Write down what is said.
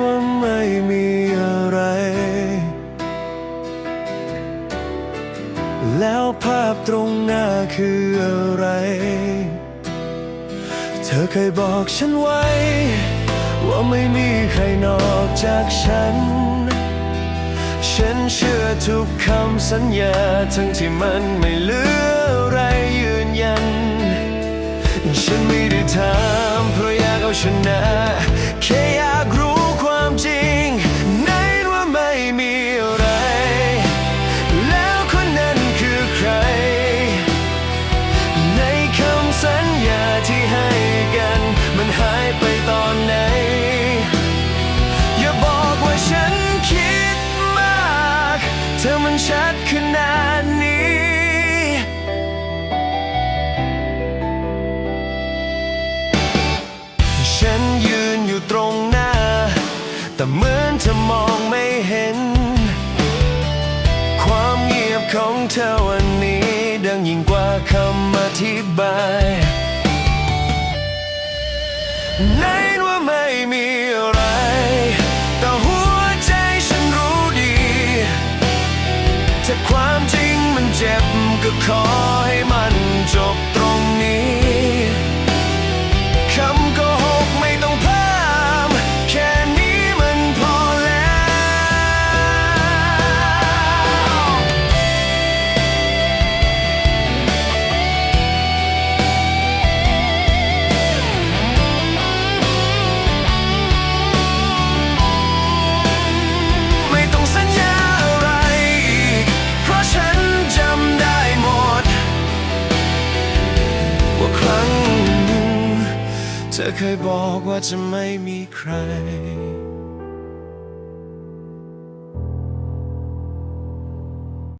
ว่าไม่มีอะไร แล้วภาพตรงหน้าคืออะไร เธอเคยบอกฉันไว้ ว่าไม่มีใครนอกจากฉัน ฉันเชื่อทุกคำสัญญา ทั้งที่มันไม่เหลืออะไรยืนยัน ฉันไม่ได้ถามเพราะอยากเอาชนะ ชัดขนาดนี้ ฉันยืนอยู่ตรงหน้า แต่เหมือนเธอมองไม่เห็น ความเงียบของเธอวันนี้ ดังยิ่งกว่าคำอธิบายในว่าไม่มี ก็ขอให้มันจบตรง เธอเคยบอกว่าจะไม่มีใคร